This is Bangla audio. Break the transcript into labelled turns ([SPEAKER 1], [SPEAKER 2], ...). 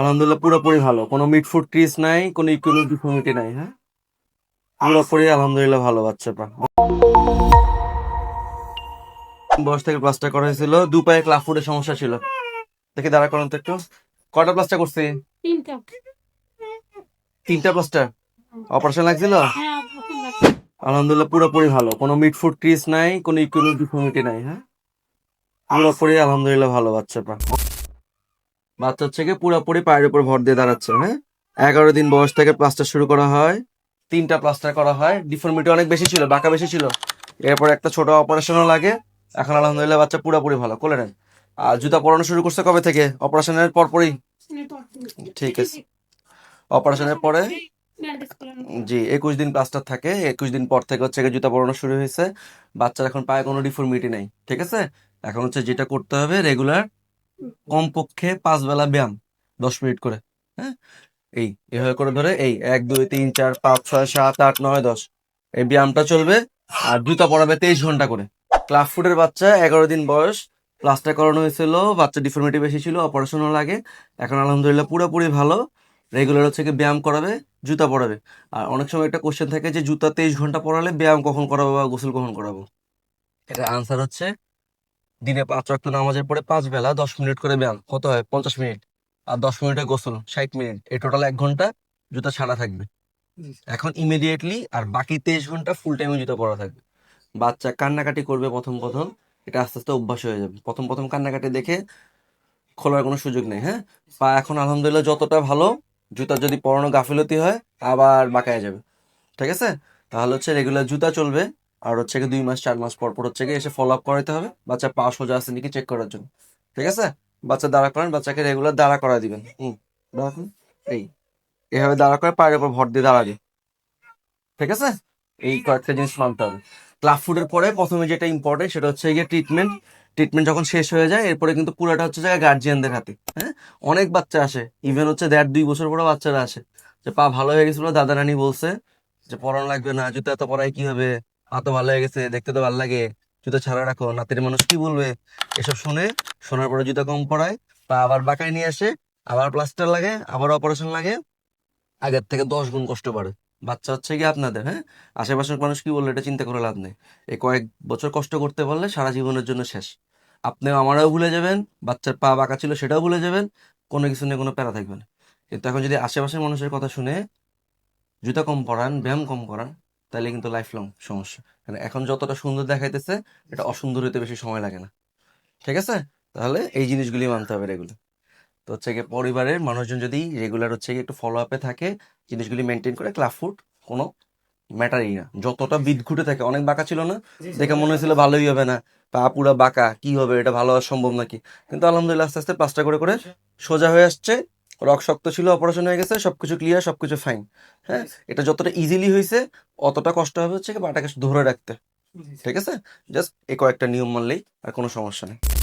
[SPEAKER 1] আলহামদুলিল্লাহ পুরোপুরি ভালো কোনো মিটফুট ক্রিস নাই কোনো ইকুইনো ডিফর্মিটি নাই হ্যাঁ পুরোপুরি আলহামদুলিল্লাহ ভালো পা বয়স থেকে প্লাস্টার করা হয়েছিল দু পায়ে ক্লাফুটের সমস্যা ছিল দেখি দাঁড়া করুন তো একটু কটা প্লাস্টার করছি তিনটা তিনটা প্লাস্টার অপারেশন লাগছিল আলহামদুলিল্লাহ পুরোপুরি ভালো কোনো মিটফুট ক্রিস নাই কোনো ইকুইনো ডিফর্মিটি নাই হ্যাঁ পুরোপুরি আলহামদুলিল্লাহ ভালো বাচ্চা পা বাচ্চা হচ্ছে গিয়ে পুরোপুরি পায়ের উপর ভর দিয়ে দাঁড়াচ্ছে হ্যাঁ এগারো দিন বয়স থেকে প্লাস্টার শুরু করা হয় তিনটা প্লাস্টার করা হয় ডিফর্মিটি অনেক বেশি ছিল বাঁকা বেশি ছিল এরপর একটা ছোট অপারেশনও লাগে এখন আলহামদুলিল্লাহ বাচ্চা পুরোপুরি ভালো করে নেন আর জুতা পরানো শুরু করছে কবে থেকে অপারেশনের পরপরই ঠিক আছে অপারেশনের পরে জি একুশ দিন প্লাস্টার থাকে একুশ দিন পর থেকে হচ্ছে জুতা পরানো শুরু হয়েছে বাচ্চার এখন পায়ে কোনো ডিফর্মিটি নেই ঠিক আছে এখন হচ্ছে যেটা করতে হবে রেগুলার কমপক্ষে পাঁচ বেলা ব্যায়াম দশ মিনিট করে হ্যাঁ এই এভাবে করে ধরে এই এক দুই তিন চার পাঁচ ছয় সাত আট নয় দশ এই ব্যায়ামটা চলবে আর জুতা পড়াবে তেইশ ঘন্টা করে ক্লাব ফুটের বাচ্চা এগারো দিন বয়স প্লাস্টার করানো হয়েছিল বাচ্চা ডিফর্মিটি বেশি ছিল অপারেশনও লাগে এখন আলহামদুলিল্লাহ পুরোপুরি ভালো রেগুলার হচ্ছে কি ব্যায়াম করাবে জুতা পরাবে আর অনেক সময় একটা কোশ্চেন থাকে যে জুতা তেইশ ঘন্টা পড়ালে ব্যায়াম কখন করাবো বা গোসল কখন করাবো এটা আনসার হচ্ছে দিনে পাঁচ রক্ত নামাজের পরে পাঁচ বেলা দশ মিনিট করে ব্যায়াম হতে হয় পঞ্চাশ মিনিট আর দশ মিনিটে গোসল ষাট মিনিট এই টোটাল এক ঘন্টা জুতা ছাড়া থাকবে এখন ইমিডিয়েটলি আর বাকি তেইশ ঘন্টা ফুল টাইমে জুতা পরা থাকবে বাচ্চা কান্নাকাটি করবে প্রথম প্রথম এটা আস্তে আস্তে অভ্যাস হয়ে যাবে প্রথম প্রথম কান্নাকাটি দেখে খোলার কোনো সুযোগ নেই হ্যাঁ পা এখন আলহামদুলিল্লাহ যতটা ভালো জুতা যদি পরানো গাফিলতি হয় আবার বাঁকায় যাবে ঠিক আছে তাহলে হচ্ছে রেগুলার জুতা চলবে আর হচ্ছে কি দুই মাস চার মাস পর পর হচ্ছে গিয়ে এসে ফলো আপ করাতে হবে বাচ্চা পা সোজা আসে নাকি চেক করার জন্য ঠিক আছে বাচ্চা দাঁড়া করেন বাচ্চাকে রেগুলার দাঁড়া করা দিবেন হুম এই এভাবে দাঁড়া করে পায়ের উপর ভর দিয়ে দাঁড়াবে ঠিক আছে এই কয়েকটা জিনিস মানতে হবে ক্লাব ফুডের পরে প্রথমে যেটা ইম্পর্টেন্ট সেটা হচ্ছে গিয়ে ট্রিটমেন্ট ট্রিটমেন্ট যখন শেষ হয়ে যায় এরপরে কিন্তু পুরোটা হচ্ছে যায় গার্জিয়ানদের হাতে হ্যাঁ অনেক বাচ্চা আসে ইভেন হচ্ছে দেড় দুই বছর পরে বাচ্চারা আসে যে পা ভালো হয়ে গেছিলো দাদা রানী বলছে যে পড়ানো লাগবে না জুতো এত পড়ায় কি হবে হাতও ভালো হয়ে গেছে দেখতে তো ভালো লাগে জুতো ছাড়া রাখো নাতির মানুষ কি বলবে এসব শুনে শোনার পরে জুতো কম পড়ায় পা আবার বাঁকায় নিয়ে আসে আবার প্লাস্টার লাগে আবার অপারেশন লাগে আগের থেকে দশ গুণ কষ্ট বাড়ে বাচ্চা হচ্ছে কি আপনাদের হ্যাঁ আশেপাশের মানুষ কি বললো এটা চিন্তা করে লাভ নেই এই কয়েক বছর কষ্ট করতে পারলে সারা জীবনের জন্য শেষ আপনিও আমারও ভুলে যাবেন বাচ্চার পা বাঁকা ছিল সেটাও ভুলে যাবেন কোনো কিছু নিয়ে কোনো প্যারা থাকবে না কিন্তু এখন যদি আশেপাশের মানুষের কথা শুনে জুতা কম পরান ব্যায়াম কম করান তাহলে কিন্তু লাইফ লং সমস্যা কারণ মানে এখন যতটা সুন্দর দেখাইতেছে এটা অসুন্দর হইতে বেশি সময় লাগে না ঠিক আছে তাহলে এই জিনিসগুলি মানতে হবে রেগুলার তো হচ্ছে গিয়ে পরিবারের মানুষজন যদি রেগুলার হচ্ছে গিয়ে একটু ফলো আপে থাকে জিনিসগুলি মেনটেন করে ক্লাব ফুড কোনো ম্যাটারই না যতটা বিদ ঘুটে থাকে অনেক বাঁকা ছিল না দেখে মনে হয়েছিল ভালোই হবে না পা পুরা বাঁকা কি হবে এটা ভালো হওয়া সম্ভব নাকি কিন্তু আলহামদুলিল্লাহ আস্তে আস্তে প্লাস্টার করে করে আচ্ছা। সোজা হয়ে আসছে রক শক্ত ছিল অপারেশন হয়ে গেছে সব কিছু ক্লিয়ার সব কিছু ফাইন হ্যাঁ এটা যতটা ইজিলি হয়েছে অতটা কষ্ট হবে হচ্ছে পাটাকে ধরে রাখতে ঠিক আছে জাস্ট এ কয়েকটা নিয়ম মানলেই আর কোনো সমস্যা নেই